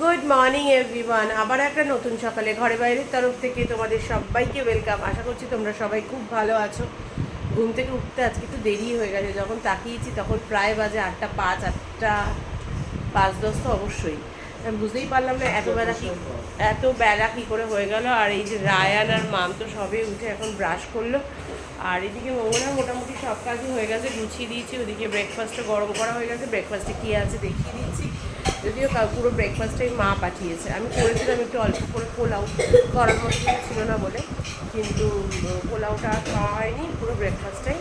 Good morning everyone আবার একটা নতুন সকালে ঘরে বাইরের তরফ থেকে তোমাদের সবাইকে ওয়েলকাম আশা করছি তোমরা সবাই খুব ভালো আছো। ঘুম থেকে উঠতে আজকে একটু দেরি হয়ে গেছে। যখন তাকিয়েছি তখন প্রায় বাজে আটটা পাঁচ আটটা পাঁচ দশ তো অবশ্যই। আমি বুঝতেই পারলাম না এত বেলা কি এত বেলা কী করে হয়ে গেল। আর এই যে রায়ান আর মাম তো সবে উঠে এখন ব্রাশ করল। আর এদিকে মঙ্গলার মোটামুটি সব কাজই হয়ে গেছে। গুছিয়ে দিয়েছি। ওদিকে ব্রেকফাস্টটা গরম করা হয়ে গেছে। ব্রেকফাস্টে কী আছে দেখিয়ে দিচ্ছি। যদিও পুরো ব্রেকফাস্টটাই মা পাঠিয়েছে। আমি করেছিলাম একটু অল্প করে পোলাও। করার মতো ছিল না বলে। কিন্তু পোলাওটা খাওয়া হয়নি, পুরো ব্রেকফাস্টটাই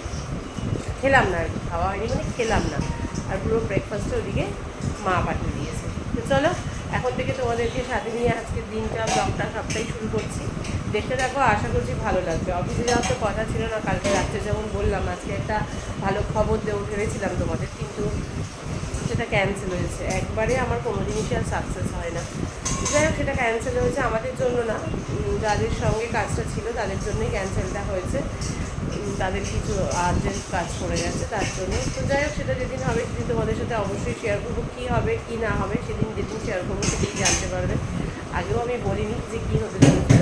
খেলাম না আর কি, খাওয়া হয়নি মানে খেলাম না। আর পুরো ব্রেকফাস্টটা ওদিকে মা পাঠিয়ে দিয়েছে। তো চলো, এখন থেকে তোমাদেরকে সাথে নিয়ে আজকে দিনটা ব্লগটা সবটাই শুরু করছি। দেখতে দেখো আশা করছি ভালো লাগবে। অফিসে যাওয়ার তো কথা ছিল না, কালকে রাত্রে যেমন বললাম, আজকে একটা ভালো খবর দেবো ভেবেছিলাম তোমাদের, কিন্তু সেটা ক্যান্সেল হয়েছে একবারে আমার কোনো জিনিসই আর সাকসেস হয় না যাই হোক সেটা ক্যান্সেল হয়েছে আমাদের জন্য না যাদের সঙ্গে কাজটা ছিল তাদের জন্যই ক্যান্সেলটা হয়েছে তাদের কিছু আর্জেন্ট কাজ পড়ে গেছে তার জন্য তো যাই হোক সেটা যেদিন হবে সেদিন তোমাদের সাথে অবশ্যই শেয়ার করব কী হবে কী না হবে সেদিন যেদিন শেয়ার করব সেদিন জানতে পারবে আগেও আমি বলিনি যে কী হতে চলেছে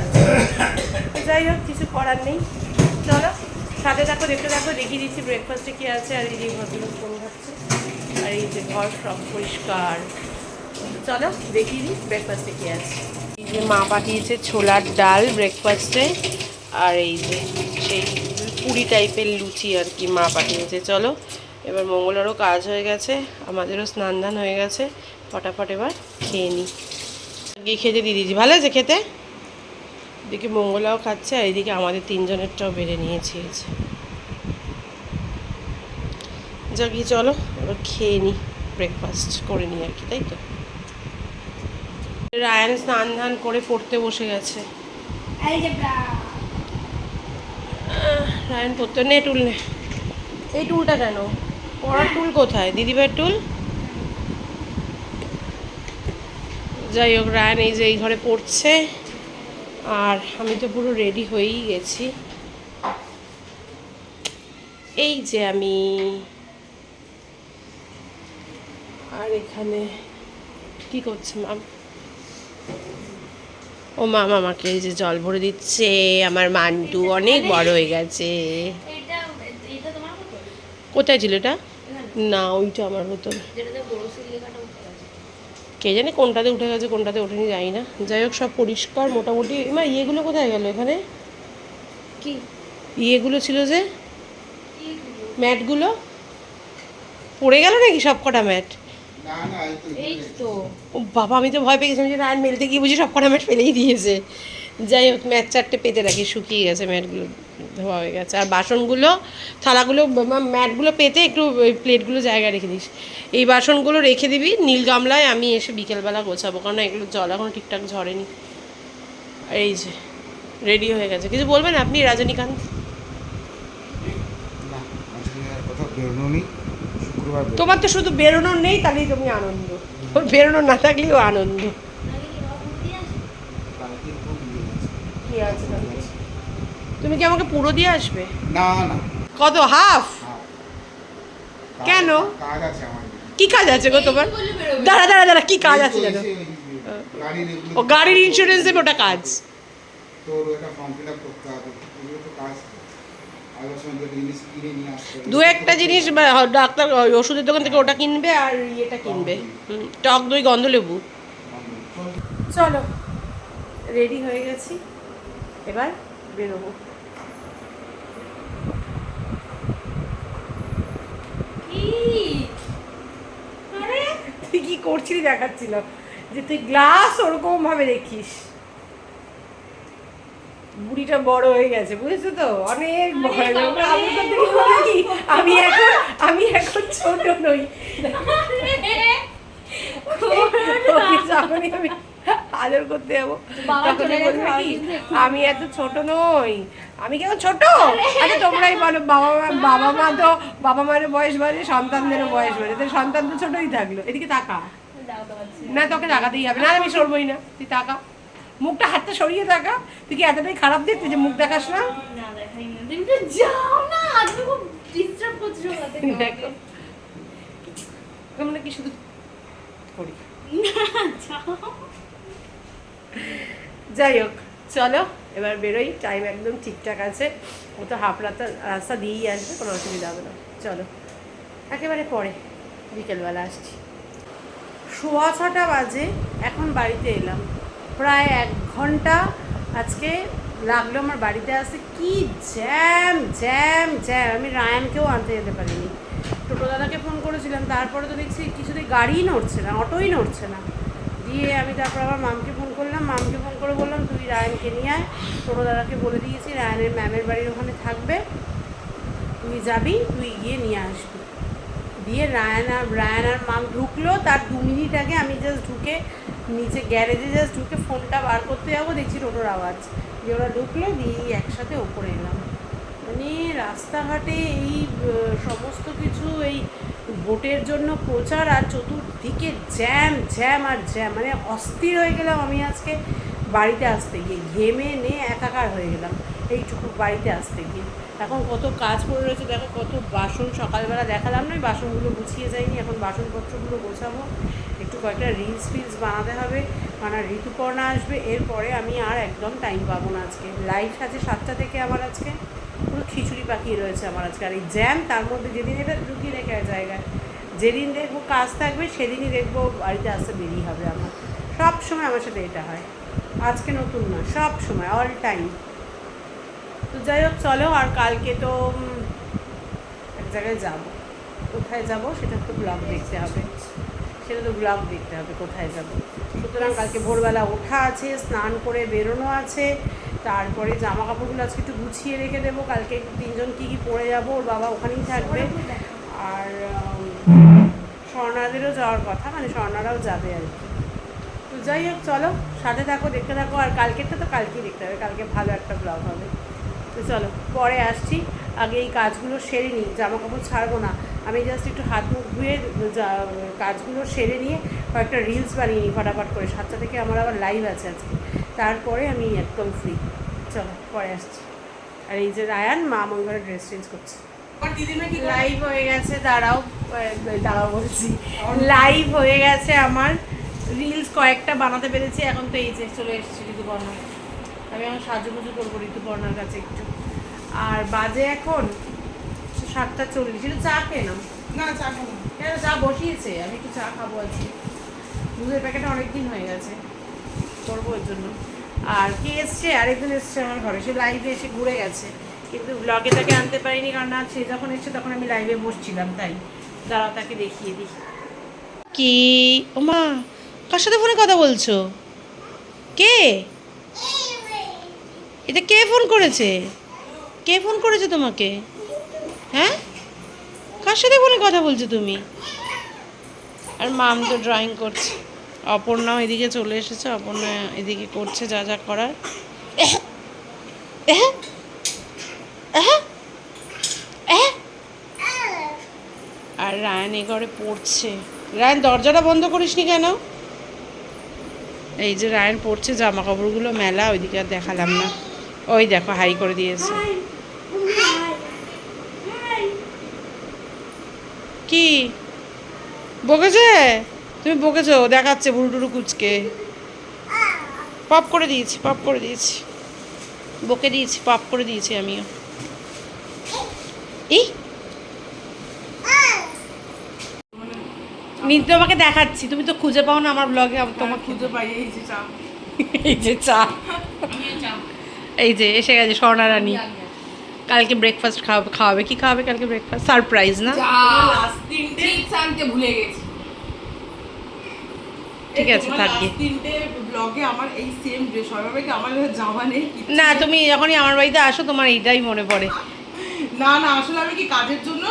যাই হোক কিছু করার নেই চলো সাথে থাকো দেখতে থাকো দেখিয়ে দিচ্ছি ব্রেকফাস্টে কী আছে আর এই ভদ্রলোক ফোন খাচ্ছে আর এই যে ঘর সব পরিষ্কার। চলো দেখিয়ে দিই ব্রেকফাস্টে কী আছে। যে মা পাঠিয়েছে ছোলার ডাল ব্রেকফাস্টে আর এই যে সেই পুরি টাইপের লুচি আর কি মা পাঠিয়েছে। চলো, এবার মঙ্গলারও কাজ হয়ে গেছে, আমাদেরও স্নান ধান হয়ে গেছে, ফটাফট এবার খেয়ে নিই গিয়ে খেতে দিয়ে দিয়েছি, ভালো আছে খেতে? এদিকে মঙ্গলাও খাচ্ছে, আর এদিকে আমাদের তিনজনেরটাও বেড়ে নিয়েছি যে। গিয়ে চলো এবার খেয়ে নিই ব্রেকফাস্ট করে নিই আর কি তাই তো? রায়ান স্নান ধান করে পড়তে বসে গেছে। রায়ান পড়তে নে টুল নে। এই টুলটা কেন? পড়ার টুল কোথায়? দিদিভাইয়ের টুল যাই হোক রায়ান এই যে এই ঘরে পড়ছে আর আমি তো পুরো রেডি হয়েই গেছি। এই যে আমি এখানে কি করছে মাম ও মাম আমাকে এই যে জল ভরে দিচ্ছে আমার মান্টু অনেক বড় হয়ে গেছে। মতো? কোথায় ছিল এটা? না ওইটা আমার গেছে। কে জানে কোনটাতে উঠে গেছে কোনটাতে ওঠেনি জানি না। যাই হোক সব পরিষ্কার মোটামুটি। মা ইয়েগুলো কোথায় গেল এখানে? কি? ইয়েগুলো ছিল যে ম্যাটগুলো? পড়ে গেল নাকি সব কটা ম্যাট? এই তো। ও বাবা আমি তো ভয় পেয়ে গেছিলাম যে রান মেলতে গিয়ে বুঝি সব কটা ম্যাট ফেলেই দিয়েছে। যাই হোক ম্যাট চারটে পেতে রাখি শুকিয়ে গেছে ম্যাটগুলো ধোয়া হয়ে গেছে। আর বাসনগুলো থালাগুলো ম্যাটগুলো পেতে একটু প্লেটগুলো জায়গায় রেখে দিস। এই বাসনগুলো রেখে দিবি নীল গামলায় আমি এসে বিকেলবেলা গোছাবো কারণ এগুলো জল এখনও ঠিকঠাক ঝরেনি। এই যে রেডি হয়ে গেছে। কিছু বলবেন আপনি রজনীকান্ত? না তোমার তো শুধু বেরোনোর নেই তাহলেই তুমি আনন্দ। ওর বেরোনো না থাকলেও আনন্দ? তুমি কি আমাকে পুরো দিয়ে আসবে? না না। কত হাফ। কেন? কাজ আছে আমার কি কাজ আছে গো তোমার? দাঁড়া দাঁড়া দাঁড়া কি কাজ আছে জানো? ও গাড়ির ইন্স্যুরেন্স দেবে ওটা কাজ। তোর ওটা ফর্ম ফিল আপ করতে হবে। কাজ। দু একটা জিনিস ডাক্তার ওষুধের দোকান থেকে ওটা কিনবে আর ইয়েটা কিনবে। টক দই গন্ধ লেবু চলো রেডি হয়ে গেছি। এবার বেরোবো। তুই কি করছিলি দেখাচ্ছিল? যে তুই গ্লাস ওরকম ভাবে দেখিস। বুড়িটা বড় হয়ে গেছে বুঝেছ তো? অনেক। আমি এখন আমি এখন ছোট নই। যখনই আমি আদর করতে যাব আমি এত ছোট নই। আমি কেমন ছোট? আরে। তোমরাই বলো বাবা মা বাবা মা তো বাবা মায়ের বয়স বাড়ে সন্তানদেরও বয়স বাড়ে। তো সন্তান তো ছোটই থাকল। এদিকে তাকা। না তোকে তাকাতেই হবে। না আমি সরবই না। তুই তাকা। মুখটা হাতটা সরিয়ে তাকা তুই কি এতটাই খারাপ দেখতে যে মুখ দেখাস না? থেকে। আমরা কি শুধু করি? যাই হোক চলো এবার বেরোই। টাইম একদম ঠিকঠাক আছে। ও তো হাফ রাস্তা রাস্তা দিয়েই আসবে কোনো অসুবিধা হবে না। চলো একেবারে পরে বিকেলবেলা আসছি। সোয়া ছটা বাজে এখন বাড়িতে এলাম। প্রায় এক ঘণ্টা আজকে লাগল আমার বাড়িতে আসতে। কি জ্যাম জ্যাম জ্যাম। আমি রায়ানকেও আনতে যেতে পারিনি। টোটো দাদাকে ফোন করেছিলাম, তারপরে তো দেখছি কিছুতেই গাড়িই নড়ছে না, অটোই নড়ছে না। দিয়ে আমি তারপর আবার মামকে ফোন করলাম, মামকে ফোন করে বললাম, তুই রায়ানকে নিয়ে আয়। টোটো দাদাকে বলে দিয়েছি, রায়ানের ম্যামের বাড়ির ওখানে থাকবে। তুই যাবি, তুই গিয়ে নিয়ে আসবি। দিয়ে রায়ান আর রায়ান আর মাম ঢুকলো। তার দু মিনিট আগে আমি জাস্ট ঢুকে নিচে গ্যারেজে জাস্ট ঢুকে ফোনটা বার করতে যাব, দেখছি টোটোর আওয়াজ। দিয়ে ওরা ঢুকলো, দিয়ে একসাথে ওপরে এলাম। মানে রাস্তাঘাটে এই সমস্ত কিছু, এই ভোটের জন্য প্রচার আর চতুর্দিকে জ্যাম জ্যাম আর জ্যাম। মানে অস্থির হয়ে গেলাম আমি আজকে বাড়িতে আসতে গিয়ে। ঘেমে নে একাকার হয়ে গেলাম এইটুকু বাড়িতে আসতে গিয়ে। এখন কত কাজ পড়ে রয়েছে, দেখো কত বাসন সকালবেলা দেখালাম না, বাসনগুলো গুছিয়ে যায়নি এখন বাসনপত্রগুলো গোছাবো। একটু কয়েকটা রিলস ফিলস বানাতে হবে। আর ঋতুপর্ণা আসবে, এরপরে আমি আর একদম টাইম পাবো না আজকে। লাইফ আছে সাতটা থেকে আমার আজকে। পুরো খিচুড়ি পাকিয়ে রয়েছে আমার আজকে। আর এই জ্যাম তার মধ্যে যেদিন এটা লুকিয়ে রেখে জায়গায়, যেদিন দেখব কাজ থাকবে, সেদিনই দেখব বাড়িতে আসতে দেরি হবে আমার। সব সময় আমার সাথে এটা হয়। আজকে নতুন না, সব সময় অল টাইম তো যাই হোক, চলো, আর কালকে তো এক জায়গায় যাব। কোথায় যাব, সেটা তো ব্লগ দেখতে হবে। সেটা তো ব্লগ দেখতে হবে কোথায় যাব? সুতরাং কালকে ভোরবেলা ওঠা আছে স্নান করে বেরোনো আছে তারপরে জামা কাপড়গুলো আজকে একটু গুছিয়ে রেখে দেবো কালকে তিনজন কী কী পরে যাব ওর বাবা ওখানেই থাকবে। আর স্বর্ণাদেরও যাওয়ার কথা মানে স্বর্ণারাও যাবে আর কি। তো যাই হোক চলো সাথে থাকো দেখতে থাকো আর কালকেরটা তো কালকেই দেখতে হবে কালকে ভালো একটা ব্লগ হবে। তো চলো পরে আসছি আগে এই কাজগুলো সেরে নিই জামা কাপড় ছাড়বো না। আমি জাস্ট একটু হাত মুখ ধুয়ে যা- কাজগুলো সেরে নিয়ে কয়েকটা রিলস বানিয়ে নিই ফটাফট করে। সাতটা থেকে আমার আবার লাইভ আছে আজকে। তারপরে আমি একদম ফ্রি চলো পরে আসছি। আর এই যে রায়ান মা মঙ্গলের ড্রেস চেঞ্জ করছে। লাইভ হয়ে গেছে দাঁড়াও দাঁড়াও বলছি। লাইভ হয়ে গেছে আমার। রিলস কয়েকটা বানাতে পেরেছি এখন তো এই যে চলে এসেছি ঋতুপর্ণা আমি এখন সাজুগুজু করব ঋতুপর্ণার কাছে একটু। আর বাজে এখন সাতটা চল্লিশ একটু চা খেয়ে নাও না চা খাব না। কেন? চা বসিয়েছে আমি একটু চা খাব আজকে। দুধের প্যাকেটটা অনেক দিন হয়ে গেছে করব ওর জন্য। আর কে এসছে? আরেকজন এসছে আমার ঘরে সে লাইভে এসে ঘুরে গেছে। কিন্তু ব্লগে তাকে আনতে পারিনি কারণ আজ সে যখন এসছে তখন আমি লাইভে বসছিলাম তাই। দাঁড়াও তাকে দেখিয়ে দিই। কি? ওমা কার সাথে ফোনে কথা বলছো? কে? এটা কে ফোন করেছে? কে ফোন করেছে তোমাকে? হ্যাঁ? কার সাথে ফোনে কথা বলছো তুমি? আর মাম তো ড্রয়িং করছে। অপর্ণাও এদিকে চলে এসেছে, অপর্ণা এদিকে করছে যা যা করার। আর রায়ন এ ঘরে পড়ছে। রায়ন, দরজাটা বন্ধ করিসনি কেন? এই যে রায়ন পড়ছে জামা কাপড়গুলো মেলা, ওইদিকে আর দেখালাম না। ওই দেখো, হাই করে দিয়েছে। কি? বকেছে? তুমি বকেছো দেখাচ্ছে বুড়ু টুরু কুচকে। পপ করে দিয়েছি পপ করে দিয়েছি। বকে দিয়েছি পপ করে দিয়েছি আমিও। এই। নি তোমাকে দেখাচ্ছি তুমি তো খুঁজে পাও না আমার ব্লগে তোমাকে খুঁজে পাই এই যে চা। এই যে চা। এই যে এসে গেছে স্বর্ণা রানী। কালকে ব্রেকফাস্ট খাওয়াবে খাওয়াবে কি খাওয়াবে কালকে ব্রেকফাস্ট সারপ্রাইজ না? আনতে ভুলে গেছি। ঠিক আছে, থাকি। ব্লগে আমার এই সেম ড্রেস আমার জামা নেই না তুমি যখনই আমার বাড়িতে আসো তোমার এইটাই মনে পড়ে। না না আসলে আমি কি কাজের জন্য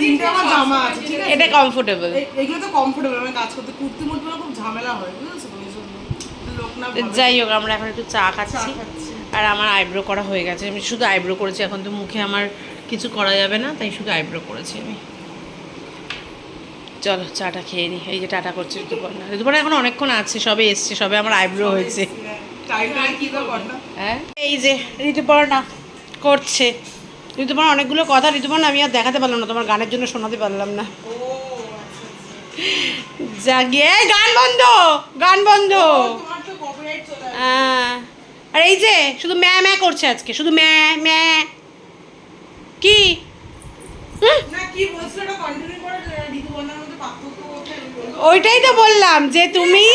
তিনটে আমার জামা আছে ঠিক আছে? এটা কমফোর্টেবল এগুলো তো কমফোর্টেবল আমি কাজ করতে কুর্তি মুর্তি খুব ঝামেলা হয় বুঝেছ? তো লোক না যাই হোক আমরা এখন একটু চা চা খাচ্ছি। খাচ্ছি। আর আমার আইব্রো করা হয়ে গেছে। আমি শুধু আইব্রো করেছি এখন তো মুখে আমার কিছু করা যাবে না তাই শুধু আইব্রো করেছি আমি। চলো চাটা খেয়ে নিই এই যে টাটা করছে ঋতুপর্ণা। ঋতুপর্ণা এখন অনেকক্ষণ আছে সবে এসছে সবে আমার আইব্রো হয়েছে। হ্যাঁ? এই যে ঋতুপর্ণা করছে। ঋতুপর্ণা অনেকগুলো কথা ঋতুপর্ণা আমি আর দেখাতে পারলাম না তোমার গানের জন্য শোনাতে পারলাম না। ও যা গিয়ে গান বন্ধ গান বন্ধ। হ্যাঁ। আর এই যে শুধু ম্যা ম্যা করছে আজকে শুধু ম্যা ম্যা। কি। ওইটাই তো বললাম যে তুমি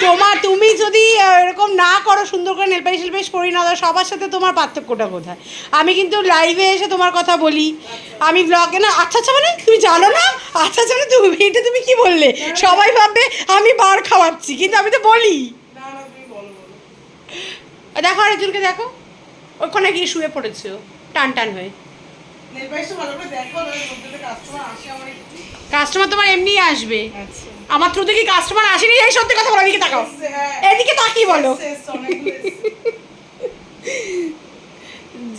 তোমার তুমি যদি এরকম না করো সুন্দর করে নেল পালিশ করি না দাও সবার সাথে তোমার পার্থক্যটা কোথায়? আমি কিন্তু লাইভে এসে তোমার কথা বলি। আমি ব্লগে না আচ্ছা আচ্ছা মানে তুমি জানো না? আচ্ছা আচ্ছা মানে তুমি এটা তুমি কি বললে? সবাই ভাববে আমি বার খাওয়াচ্ছি কিন্তু আমি তো বলো। দেখো আরেকজনকে দেখো। ওখানে গিয়ে শুয়ে পড়েছে ও, টান টান হয়ে। কাস্টমার তোমার এমনিই আসবে। আচ্ছা। আমার থ্রুতে কি কাস্টমার আসেনি এই সত্যি কথা বলো এদিকে তাকাও। হ্যাঁ। এদিকে তাকিয়ে বলো।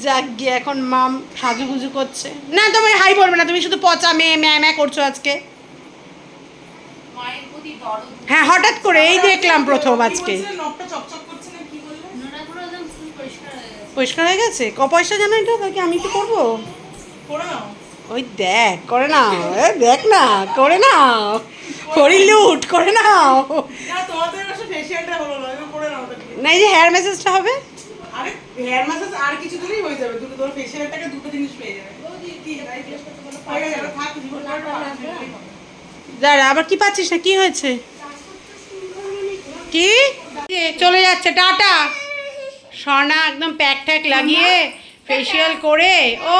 যাক গিয়ে এখন মাম সাজুগুজু করছে। না তোমার হাই বলবে না তুমি শুধু পচা মেয়ে ম্যা ম্যা করছ আজকে। হ্যাঁ হঠাৎ করে এই দেখলাম প্রথম আজকে। পরিষ্কার হয়ে গেছে? ক পয়সা জানো এটা? তাকে আমি কি করব? ওই দেখ করে নাও। দেখ না করে নাও। করি লুট করে নাও। না এই যে হেয়ার মেসেজটা হবে? আরে হেয়ার কিছু হয়ে যাবে। দুটো দুটো জিনিস পেয়ে যাবে। দাঁড়া আবার কি পাচ্ছিস না? কি হয়েছে? কি? চলে যাচ্ছে টাটা। স্বর্ণা একদম প্যাক ট্যাক লাগিয়ে ফেসিয়াল করে ও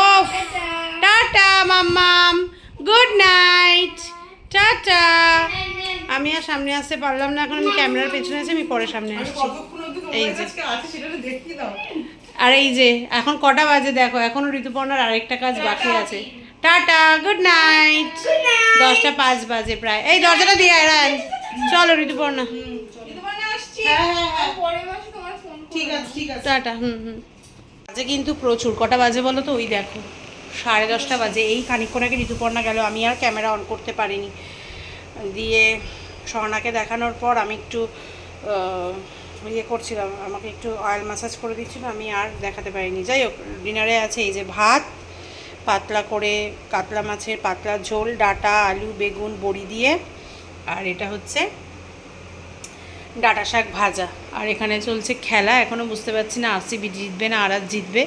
টাটা। মাম্মাম। Good night. টাটা। আমি আর সামনে আসতে পারলাম না এখন আমি ক্যামেরার পেছনে আছি আমি পরে সামনে আসছি। এই যে। আর এই যে এখন কটা বাজে দেখো এখনও ঋতুপর্ণার আরেকটা কাজ বাকি আছে। Tata good night. দশটা পাঁচ বাজে প্রায়। এই দরজাটা দিয়ে আয় চলো ঋতুপর্ণা। হ্যাঁ হ্যাঁ হ্যাঁ। ঠিক আছে ঠিক আছে। Tata hmm hmm. বাজে কিন্তু প্রচুর। কটা বাজে বলো তো? ওই দেখো। সাড়ে দশটা বাজে। এই খানিকক্ষণ আগে ঋতুপর্ণা গেল। আমি আর ক্যামেরা অন করতে পারিনি। দিয়ে স্বর্ণাকে দেখানোর পর আমি একটু ইয়ে করছিলাম। আমাকে একটু অয়েল ম্যাসাজ করে দিচ্ছিল। আমি আর দেখাতে পারিনি। যাই হোক ডিনারে আছে এই যে ভাত পাতলা করে কাতলা মাছের পাতলা ঝোল ডাটা আলু বেগুন বড়ি দিয়ে। আর এটা হচ্ছে ডাটা শাক ভাজা। আর এখানে চলছে খেলা এখনও বুঝতে পারছি না আরসিবি জিতবে না আরাজ জিতবে।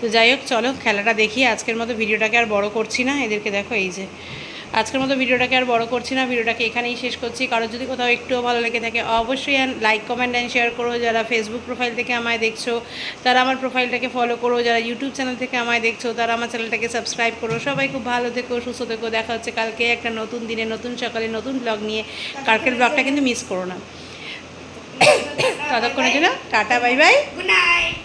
তো যাই হোক, চলো খেলাটা দেখি, আজকের মতো ভিডিওটাকে আর বড় করছি না, এদেরকে দেখো এই যে। আজকের মতো ভিডিওটাকে আর বড় করছি না, ভিডিওটাকে এখানেই শেষ করছি। কারও যদি কোথাও একটুও ভালো লেগে থাকে, অবশ্যই লাইক কমেন্ট অ্যান্ড শেয়ার করো। যারা ফেসবুক প্রোফাইল থেকে আমায় দেখছ, তারা আমার প্রোফাইলটাকে ফলো করো। যারা ইউটিউব চ্যানেল থেকে আমায় দেখছ, তারা আমার চ্যানেলটাকে সাবস্ক্রাইব করো। সবাই খুব ভালো থেকো, সুস্থ থেকো। দেখা হচ্ছে কালকে একটা নতুন দিনে, নতুন সকালে, নতুন ব্লগ নিয়ে। কালকের ব্লগটা কিন্তু মিস করো না। ততক্ষণের জন্য tata bye bye good night